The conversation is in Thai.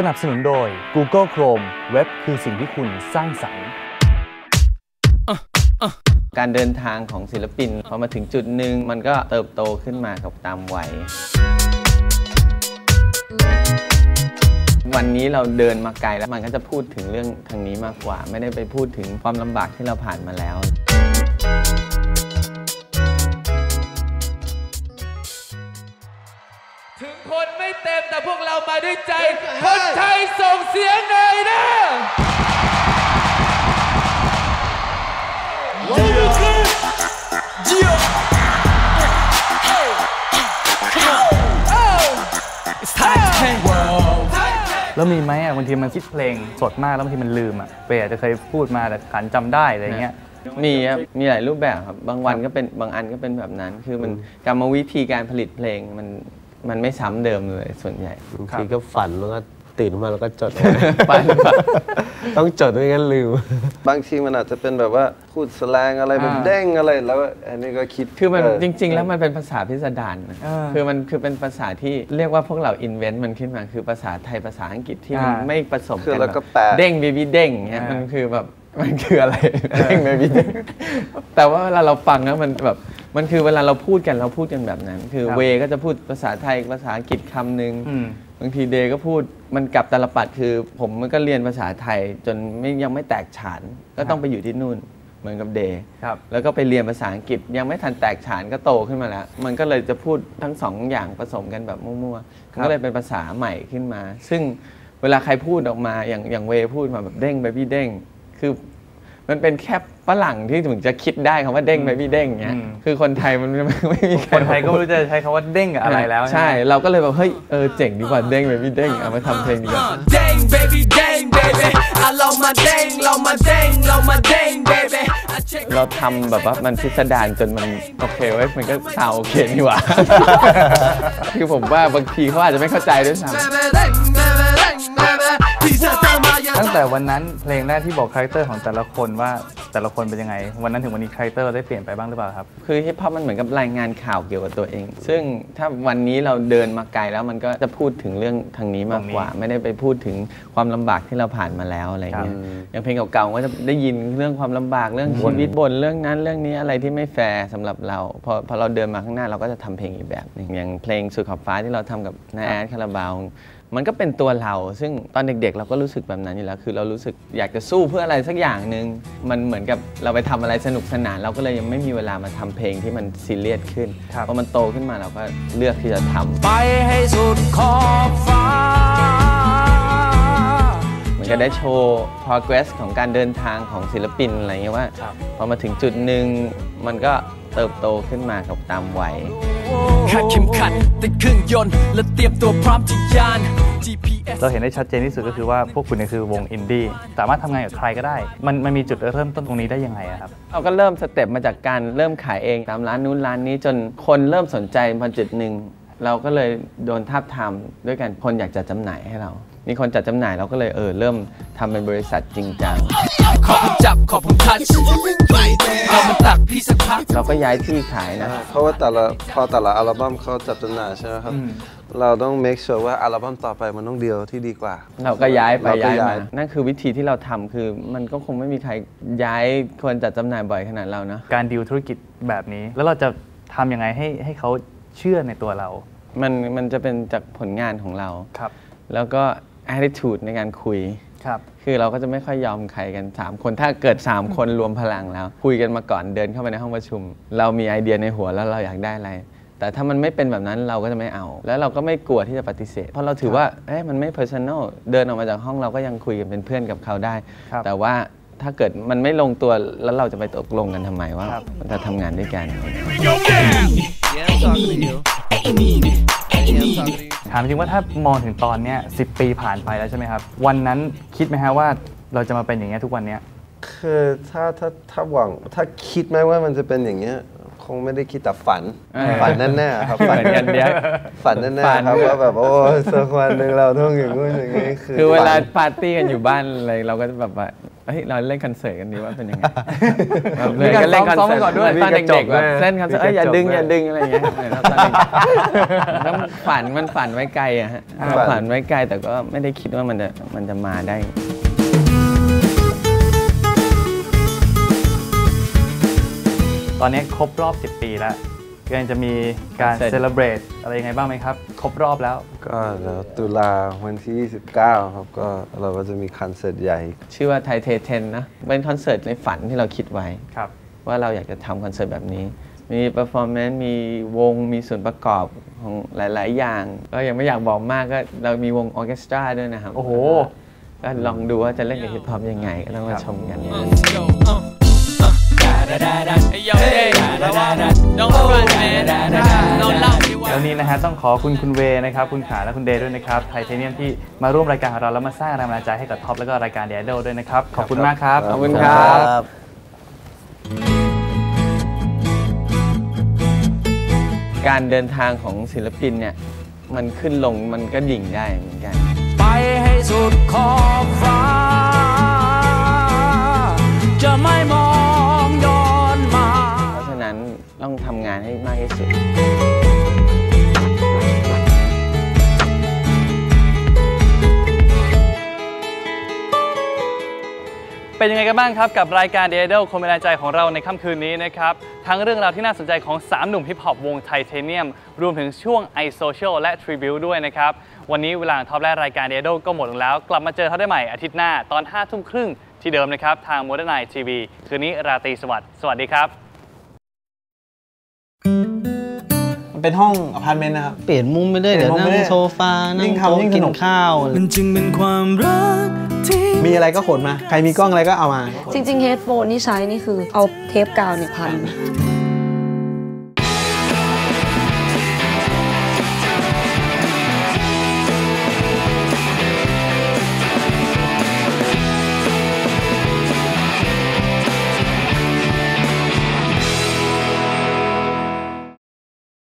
สนับสนุนโดย Google Chrome เว็บคือสิ่งที่คุณสร้างสรรค์การเดินทางของศิลปินพอมาถึงจุดหนึ่งมันก็เติบโตขึ้นมากับตามวัย วันนี้เราเดินมาไกลแล้วมันก็จะพูดถึงเรื่องทางนี้มากกว่า ไม่ได้ไปพูดถึงความลำบากที่เราผ่านมาแล้ว ไม่เต็มแต่พวกเรามาด้วยใจ คนไทยส่งเสียงหน่อยนะ แล้วมีไหมอะบางทีมันคิดเพลงสดมากแล้วบางทีมันลืมอะเปย์อาจจะเคยพูดมาแต่ขันจำได้อะไรเงี้ย มีครับ มีหลายรูปแบบครับ บางวันก็เป็น บางอันก็เป็นแบบนั้น คือมันกรรมวิธีการผลิตเพลงมัน มันไม่ซ้ำเดิมเลยส่วนใหญ่ บางทีก็ฝันแล้วก็ตื่นขึ้นมาแล้วก็จดฝันฝัน ต้องจดไม่งั้นลืม บางทีมันอาจจะเป็นแบบว่าพูดแสลงอะไรแบบอ่า เด้งอะไรแล้วอันนี้ก็คิดคือมันเจริง ๆ แล้วมันเป็นภาษาพิสดารนะเออคือมันคือเป็นภาษาที่เรียกว่าพวกเราอินเวนต์มันขึ้นมาคือภาษาไทยภาษาอังกฤษที่มันอ่า ไม่ผสมคือกันแล้วก็แบบแปลเด้งบีบีเด้งเงี้ยอ่ามัมันคือแบบ มันคืออะไรเด้งบีบีเด้งแต่ว่าเวลาเราฟังแล้วมันแบบมันคือเวลาเราพูดกันเราพูดกันแบบนั้น คือครับเวก็จะพูดภาษาไทยภาษาอังกฤษคำหนึ่งอืมบางทีเดย์ก็พูดมันกลับตาลปัดคือ ผมมันก็เรียนภาษาไทยจนไม่ยังไม่แตกฉานก็ต้องไปอยู่ที่นู่นเหมือนกับเดย์ครับแล้วก็ไปเรียนภาษาอังกฤษยังไม่ทันแตกฉานก็โตขึ้นมาแล้ว มันก็เลยจะพูดทั้งสองอย่างผสมกันแบบมั่วๆครับก็เลยเป็นภาษาใหม่ขึ้นมา ซึ่งเวลาใครพูดออกมาอย่างอย่างเวพูดมาแบบเด้งไปพี่เด้ง คือ มันเป็นแค่ฝรั่งที่ถึงจะคิดได้คำว่าเด้งไปพี่เด้งเงี้ยอืมคือคนไทยมันไม่ไม่มีใครคนไทยก็ไม่รู้จะใช้คำว่าเด้งกับอะไรแล้ว ใช่ไหมเราก็เลยแบบเฮ้ยเออเจ๋งดีกว่าเด้งไปพี่เด้งเอามาทำเพลงดีกว่า Dang baby dang baby I love my dang love my dang love my dang baby I check เราทำแบบว่ามันพิสดารจนมันโอเคเว้ยมันก็ซาวโอเคนี่หว่าคือผมว่าบางทีเขาอาจจะไม่เข้าใจด้วยซ้ำ baby dang baby dang baby ที่จะทำมาอย่างตั้งแต่วันนั้นเพลงแรกที่บอกคาแรคเตอร์ของแต่ละคนว่าแต่ละคนเป็นยังไง วันนั้นถึงวันนี้คาแรคเตอร์เราได้เปลี่ยนไปบ้างหรือเปล่าครับ คือฮิปฮอปมันเหมือนกับรายงานข่าวเกี่ยวกับตัวเอง ซึ่งถ้าวันนี้เราเดินมาไกลแล้วมันก็จะพูดถึงเรื่องทางนี้มากกว่า ไม่ได้ไปพูดถึงความลำบากที่เราผ่านมาแล้วอะไรเงี้ยอย่างเพลงเก่าๆก็จะได้ยินเรื่องความลำบากเรื่องชีวิตบนเรื่องนั้นเรื่องนี้อะไรที่ไม่แฟร์สำหรับเราพอพอเราเดินมาข้างหน้าเราก็จะทำเพลงอีกแบบหนึงอย่างเพลงสุดขอบฟ้าที่เราทำกับนาแอดคาราบาว มันก็เป็นตัวเรา ซึ่งตอนเด็กๆ เราก็รู้สึกแบบนั้นอยู่แล้ว คือเรารู้สึกอยากจะสู้เพื่ออะไรสักอย่างหนึ่งมันเหมือนกับเราไปทำอะไรสนุกสนาน เราก็เลยยังไม่มีเวลามาทำเพลงที่มันซีเรียสขึ้นครับพอมันโตขึ้นมาเราก็เลือกที่จะทำไปให้สุดขอบฟ้ามันก็ได้โชว์ progress ของการเดินทางของศิลปินอะไรเงี้ยว่าครับพอมาถึงจุดหนึ่งมันก็เติบโตขึ้นมากับตามวัยขัดเข็มขัดติดเครื่องยนต์และเตรียมตัวพร้อมจะยาน GPS เราเห็นได้ชัดเจนที่สุดก็คือว่าพวกคุณเนี่ยคือวงอินดี้สามารถทำงานกับใครก็ได้ มันมันมีจุดเริ่มต้นตรงนี้ได้ยังไงอะครับเราก็เริ่มสเต็ปมาจากการเริ่มขายเองตามร้านนู้นร้านนี้จนคนเริ่มสนใจพอจุดหนึ่งเราก็เลยโดนทาบทามด้วยกันคนอยากจะจำหน่ายให้เรา มีคนจัดจำหน่ายเราก็เลยเออเริ่ม ทำเป็นบริษัทจริงจัง ขอบคุณจับขอบคุณทัชเรามาตักพี่สักพักเราก็ย้ายที่ขายนะ เพราะว่าแต่ละพอแต่ละอัลบั้มเขาจัดจำหน่ายใช่ไหมครับ เราต้อง make sure ว่าอัลบั้มต่อไปมันต้องเดียวที่ดีกว่า เราก็ย้ายไปเราก็ย้ายย้ามายนั่นคือวิธีที่เราทำคือมันก็คงไม่มีใครย้ายคนจัดจำหน่ายบ่อยขนาดเรานะ การดีลธุรกิจแบบนี้ แล้วเราจะทำยังไงให้ให้เขาเชื่อในตัวเรา มันมันจะเป็นจากผลงานของเราครับ แล้วก็ attitude ในการคุย ครับ คือเราก็จะไม่ค่อยยอมใครกัน 3 คนถ้าเกิด 3 คนรวมพลังแล้ว คุยกันมาก่อนเดินเข้าไปในห้องประชุม เรามีไอเดียในหัวแล้วเราอยากได้อะไร แต่ถ้ามันไม่เป็นแบบนั้นเราก็จะไม่เอา แล้วเราก็ไม่กลัวที่จะปฏิเสธ เพราะเราถือว่าเอ๊ะมันไม่ personal เดินออกมาจากห้องเราก็ยังคุยกันเป็นเพื่อนกับเขาได้ ครับ แต่ว่าถ้าเกิดมันไม่ลงตัวแล้วเราจะไปตกลงกันทำไมว่าครับมันจะทำงานด้วยกันถามจริงว่าถ้ามองถึงตอนเนี้ยสิปีผ่านไปแล้วใช่ไหมครับ วันนั้นคิดไหมฮะว่าเราจะมาเป็นอย่างเงี้ยทุกวันเนี้ย คือถ้าถ้าถ้าหวังถ้าคิดไหมว่ามันจะเป็นอย่างเงี้ย คงไม่ได้คิดแต่ฝันเออฝันแน่ๆครับเหมือนกันเดียวฝันแน่ฝันๆครับว่าแบบโอ้ยสักวันหนึ่งเราต้องอย่างนู้นอย่างนี้คือคือเวลาฝันปาร์ตี้กันอยู่บ้านอะไรเราก็จะแบบว่าเฮ้ยเราเล่นคอนเสิร์ตกันดีว่าเป็นยังไงแบบมีการก็เล่นคอนซ้อมเสิร์ตก่อนด้วยตอนเด็กๆแบบมีกระจกด้วยเล่นคอนเสิร์ตเอ้ยอย่าดึงอย่าดึงอะไรอย่างเงี้ยเออตอนเด็กแล้วฝันมันฝันไว้ไกลอะฮะฝันฝันไว้ไกลแต่ก็ไม่ได้คิดว่ามันจะมันจะมาได้ ตอนนี้ครบรอบ 10 ปีแล้วกำลังจะมีการคอนเสิร์ตเซเลบรตอะไรยังไงบ้างไหมครับ ครบรอบแล้ว ก็เดี๋ยวตุลาวันที่ 29 ครับก็เราก็จะมีคอนเสิร์ตใหญ่ ชื่อว่าไทเทเทนนะ เป็นคอนเสิร์ตในฝันที่เราคิดไว้ครับว่าเราอยากจะทำคอนเสิร์ตแบบนี้ มีเปอร์ฟอร์แมนซ์มีวงมีส่วนประกอบของหลาย ๆ อย่าง ก็ยังไม่อยากบอกมากก็เรามีวงออร์เคสตราด้วยนะครับ โอ้โห ก็ลองดูว่าจะเล่นกับฮิปฮอปยังไงก็ต้องมาชมกัน don't run, man. No lie. แล้วนี้นะฮะต้องขอคุณคุณเวนะครับคุณขาและคุณเดย์ด้วยนะครับไทเทเนียมที่มาร่วมรายการของเราแล้วมาสร้างแรงบันดาลใจให้กับท็อปแล้วก็รายการเดียดด้วยนะครับ ขอบคุณมากครับ ขอบคุณครับการเดินทางของศิลปินเนี่ย มันขึ้นลงมันก็ดิ่งได้เหมือนกัน ไปให้สุดขอบฟ้า ที่สุดเป็นยังไงกันบ้างครับกับรายการ The Idol คนเป็นใจของเราในค่ำคืนนี้นะครับ ทั้งเรื่องราวที่น่าสนใจของ 3 หนุ่มฮิปฮอปวงไทเทเนียม รวมถึงช่วง i Social และ Tribute ด้วยนะครับ วันนี้เวลาท็อปและรายการ The Idol ก็หมดลงแล้ว กลับมาเจอเขาได้ใหม่อาทิตย์หน้าตอน5ทุ่มครึ่งที่เดิมนะครับ ทาง Modern Night TV คืนนี้ราตรีสวัสดิ์สวัสดีครับ เป็นห้องอพาร์ตเมนต์นะครับ เปลี่ยนมุมไปเรื่อยเปลี่เดี๋ยยนวมุมนั่ไปงเรื่อยโซฟา นั่ยิ่งงโต๊ะทำยิ่งสกินนุกข้าวมันจึงเป็นความรักที่มีอะไรก็ขนมา ใครมีกล้องอะไรก็เอามา จริงๆเฮดโฟนที่ใช้นี่คือเอาเทปกาวเนี่ยพัน